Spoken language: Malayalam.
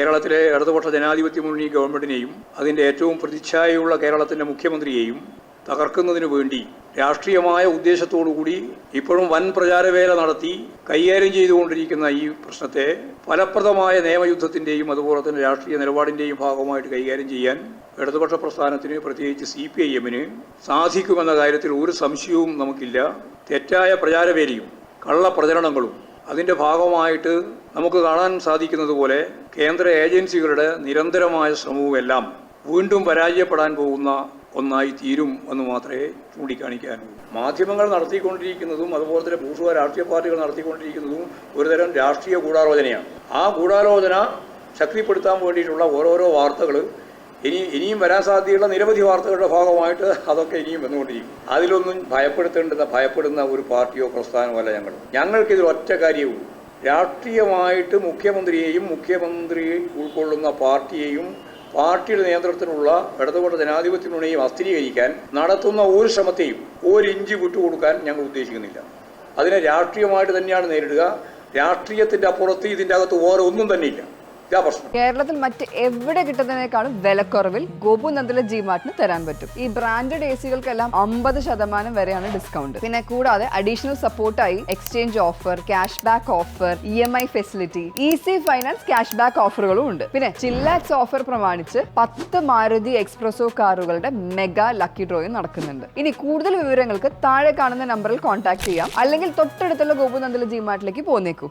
കേരളത്തിലെ ഇടതുപക്ഷ ജനാധിപത്യ മുന്നണി ഗവൺമെന്റിനെയും അതിന്റെ ഏറ്റവും പ്രതിച്ഛായയുള്ള കേരളത്തിന്റെ മുഖ്യമന്ത്രിയെയും തകർക്കുന്നതിനു വേണ്ടി രാഷ്ട്രീയമായ ഉദ്ദേശത്തോടുകൂടി ഇപ്പോഴും വൻ പ്രചാരവേല നടത്തി കൈകാര്യം ചെയ്തുകൊണ്ടിരിക്കുന്ന ഈ പ്രശ്നത്തെ ഫലപ്രദമായ നിയമയുദ്ധത്തിന്റെയും അതുപോലെ തന്നെ രാഷ്ട്രീയ നിലപാടിന്റെയും ഭാഗമായിട്ട് കൈകാര്യം ചെയ്യാൻ ഇടതുപക്ഷ പ്രസ്ഥാനത്തിന് പ്രത്യേകിച്ച് സി പി ഐ എമ്മിന് സാധിക്കുമെന്ന കാര്യത്തിൽ ഒരു സംശയവും നമുക്കില്ല. തെറ്റായ പ്രചാരവേലയും കള്ളപ്രചരണങ്ങളും അതിന്റെ ഭാഗമായിട്ട് നമുക്ക് കാണാൻ സാധിക്കുന്നത് പോലെ കേന്ദ്ര ഏജൻസികളുടെ നിരന്തരമായ ശ്രമവുമെല്ലാം വീണ്ടും പരാജയപ്പെടാൻ പോകുന്ന ഒന്നായി തീരും എന്ന് മാത്രമേ ചൂണ്ടിക്കാണിക്കാനുള്ളൂ മാധ്യമങ്ങൾ നടത്തിക്കൊണ്ടിരിക്കുന്നതും അതുപോലെ തന്നെ ഭൂഷ രാഷ്ട്രീയ പാർട്ടികൾ നടത്തിക്കൊണ്ടിരിക്കുന്നതും ഒരുതരം രാഷ്ട്രീയ ഗൂഢാലോചനയാണ്. ആ ഗൂഢാലോചന ശക്തിപ്പെടുത്താൻ വേണ്ടിയിട്ടുള്ള ഓരോരോ വാർത്തകൾ ഇനി ഇനിയും വരാൻ സാധ്യതയുള്ള നിരവധി വാർത്തകളുടെ ഭാഗമായിട്ട് അതൊക്കെ ഇനിയും വന്നുകൊണ്ടിരിക്കും. അതിലൊന്നും ഭയപ്പെടുത്തേണ്ടുന്ന ഭയപ്പെടുന്ന ഒരു പാർട്ടിയോ പ്രസ്ഥാനമോ അല്ല ഞങ്ങൾ. ഞങ്ങൾക്കിതിൽ ഒറ്റ കാര്യവും രാഷ്ട്രീയമായിട്ട് മുഖ്യമന്ത്രിയെയും മുഖ്യമന്ത്രി ഉൾക്കൊള്ളുന്ന പാർട്ടിയെയും പാർട്ടിയുടെ നേതൃത്വത്തിലുള്ള ഇടതുപക്ഷ ജനാധിപത്യ അസ്ഥിരീകരിക്കാൻ നടത്തുന്ന ഒരു ശ്രമത്തെയും ഒരിഞ്ച് വിട്ടുകൊടുക്കാൻ ഞങ്ങൾ ഉദ്ദേശിക്കുന്നില്ല. അതിനെ രാഷ്ട്രീയമായിട്ട് തന്നെയാണ് നേരിടുക. രാഷ്ട്രീയത്തിന്റെ അപ്പുറത്ത് ഇതിന്റെ അകത്ത് ഓരോ ഒന്നും തന്നെയില്ല. കേരളത്തിൽ മറ്റ് എവിടെ കിട്ടുന്നതിനേക്കാളും വിലക്കുറവിൽ ഗോപു നന്ദല ജി മാർട്ടിന് തരാൻ പറ്റും. ഈ ബ്രാൻഡഡ് എ സികൾക്കെല്ലാം അമ്പത് ശതമാനം വരെയാണ് ഡിസ്കൗണ്ട് പിന്നെ കൂടാതെ additional സപ്പോർട്ടായി exchange offer cash back offer E M I facility easy finance cash back ഓഫറുകളും ഉണ്ട്. പിന്നെ ചില്ലാക്സ് ഓഫർ പ്രമാണിച്ച് പത്ത് മാരുതി എക്സ്പ്രസോ കാറുകളുടെ മെഗാ ലക്കി ഡ്രോയും നടക്കുന്നുണ്ട്. ഇനി കൂടുതൽ വിവരങ്ങൾക്ക് താഴെ കാണുന്ന നമ്പറിൽ കോൺടാക്ട് ചെയ്യാം. അല്ലെങ്കിൽ തൊട്ടടുത്തുള്ള ഗോപു നന്ദല ജി മാർട്ടിലേക്ക് പോന്നേക്കൂ.